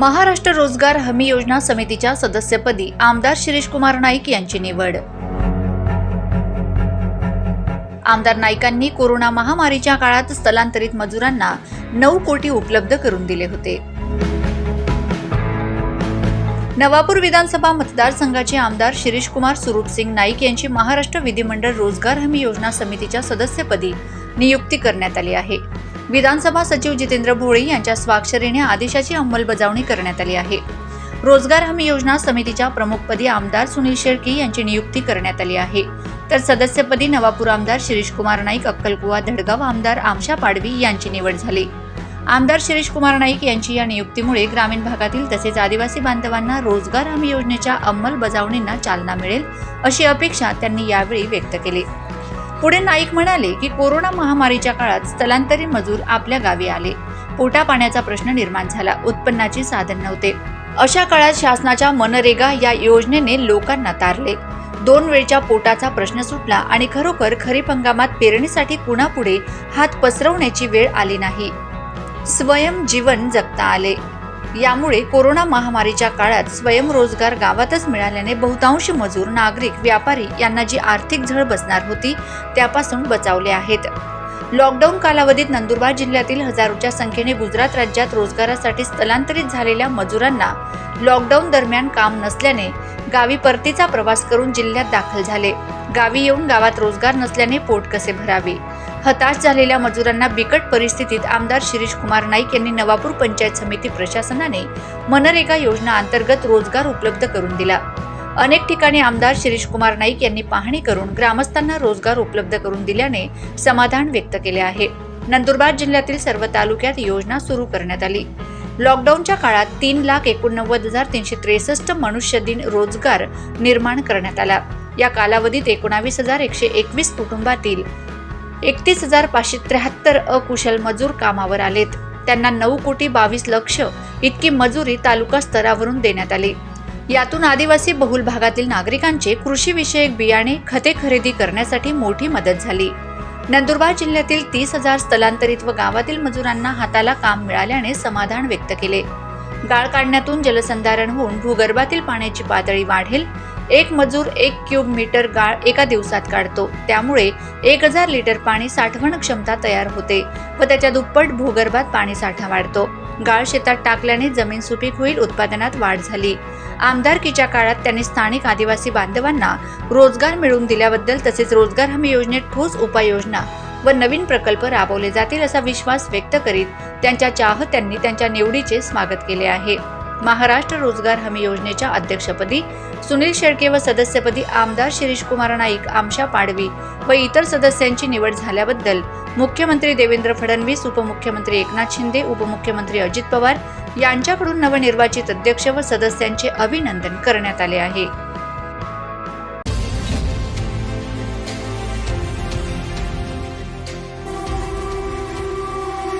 महाराष्ट्र रोजगार हमी योजना समितीच्या सदस्यपदी आमदार शिरीष कुमार नाईक यांची निवड. आमदार नाईकांनी कोरोना महामारीच्या काळात स्थलांतरित मजुरांना नऊ कोटी उपलब्ध करून दिले होते. नवापूर विधानसभा मतदारसंघाचे आमदार शिरीष कुमार सुरूप सिंग नाईक यांची महाराष्ट्र विधिमंडळ रोजगार हमी योजना समितीच्या सदस्यपदी नियुक्ती करण्यात आली आहे. विधानसभा सचिव जितेंद्र भोळे यांच्या स्वाक्षरीने आदेशाची अंमलबजावणी करण्यात आली आहे. रोजगार हमी योजना समितीच्या प्रमुखपदी आमदार सुनील शेळके यांची नियुक्ती करण्यात आली आहे. तर सदस्यपदी नवापूर आमदार शिरीष कुमार नाईक अक्कलकुवा धडगाव आमदार आमशा पाडवी यांची निवड झाली. आमदार शिरीष कुमार नाईक यांची या नियुक्तीमुळे ग्रामीण भागातील तसेच आदिवासी बांधवांना रोजगार हमी योजनेच्या अंमलबजावणींना चालना मिळेल अशी अपेक्षा त्यांनी यावेळी व्यक्त केली. पुढे नाईक म्हणाले की कोरोना महामारीच्या काळात स्थलांतरित मजूर आपल्या गावी आले. पोटा पाण्याचा प्रश्न निर्माण झाला. उत्पन्नाचे साधन नव्हते. अशा काळात शासनाच्या मनरेगा या योजनेने लोकांना तारले. दोन वेळच्या पोटाचा प्रश्न सुटला आणि खरोखर खरीप हंगामात पेरणीसाठी कुणापुढे हात पसरवण्याची वेळ आली नाही. स्वयं जीवन जगता आले. यामुळे कोरोना महामारीच्या काळात स्वयंरोजगार गावातच मिळाल्याने बहुतांश मजूर नागरिक व्यापारी यांना जी आर्थिक झळ बसणार होती त्यापासून बचावले आहेत. लॉकडाऊन कालावधीत नंदुरबार जिल्ह्यातील हजारोच्या संख्येने गुजरात राज्यात रोजगारासाठी स्थलांतरित झालेल्या मजुरांना लॉकडाऊन दरम्यान काम नसल्याने गावी परतीचा प्रवास करून जिल्ह्यात दाखल झाले. गावी येऊन गावात रोजगार नसल्याने पोट कसे भरावे? हताश झालेल्या मजुरांना बिकट परिस्थितीत आमदार शिरीष कुमार नाईक यांनी नवापूर पंचायत समिती प्रशासनाने मनरेगा योजना अंतर्गत रोजगार उपलब्ध करून दिला. अनेक ठिकाणी आमदार शिरीष कुमार नाईक यांनी पाहणी करून ग्रामस्थांना रोजगार उपलब्ध करून दिल्याने समाधान व्यक्त केले आहे. नंदुरबार जिल्ह्यातील सर्व तालुक्यात योजना सुरू करण्यात आली. लॉकडाऊनच्या काळात तीन लाख एकोणनव्वद हजार तीनशे त्रेसष्ट मनुष्य दिन रोजगार निर्माण करण्यात आला. या कालावधीत एकोणावीस हजार एकशे एकवीस कुटुंबातील एकतीस हजार पाचशे त्र्याहत्तर अकुशल मजूर कामावर आलेत. त्यांना नऊ कोटी बावीस लक्ष इतकी मजुरी तालुका स्तरावरून देण्यात आली. यातून आदिवासी बहुल भागातील नागरिकांचे कृषीविषयक बियाणे खते खरेदी करण्यासाठी मोठी मदत झाली. नंदुरबार जिल्ह्यातील तीस हजार स्थलांतरित व गावातील मजुरांना हाताला काम मिळाल्याने समाधान व्यक्त केले. गाळ काढण्यातून जलसंधारण होऊन भूगर्भातील पाण्याची पातळी वाढेल एक मजूर एक क्यूब मीटर गाळ एका दिवसात काढतो. त्यामुळे एक हजार लिटर पाणी साठवण क्षमता तयार होते व त्याच्या दुप्पट भूगर्भात पाणी साठा वाढतो. गाळ शेतात टाकल्याने जमीन सुपीक होईल उत्पादनात वाढ झाली. आमदारकीच्या काळात त्यांनी स्थानिक आदिवासी बांधवांना रोजगार मिळवून दिल्याबद्दल तसेच रोजगार हमी योजनेत ठोस उपाययोजना व नवीन प्रकल्प राबवले जातील असा विश्वास व्यक्त करीत त्यांच्या चाहत्यांनी त्यांच्या निवडीचे स्वागत केले आहे. महाराष्ट्र रोजगार हमी योजनेच्या अध्यक्षपदी सुनील शेळके व सदस्यपदी आमदार शिरीष कुमार नाईक आमशा पाडवी व इतर सदस्यांची निवड झाल्याबद्दल मुख्यमंत्री देवेंद्र फडणवीस उपमुख्यमंत्री एकनाथ शिंदे उपमुख्यमंत्री अजित पवार यांच्याकडून नवनिर्वाचित अध्यक्ष व सदस्यांचे अभिनंदन करण्यात आले आहे.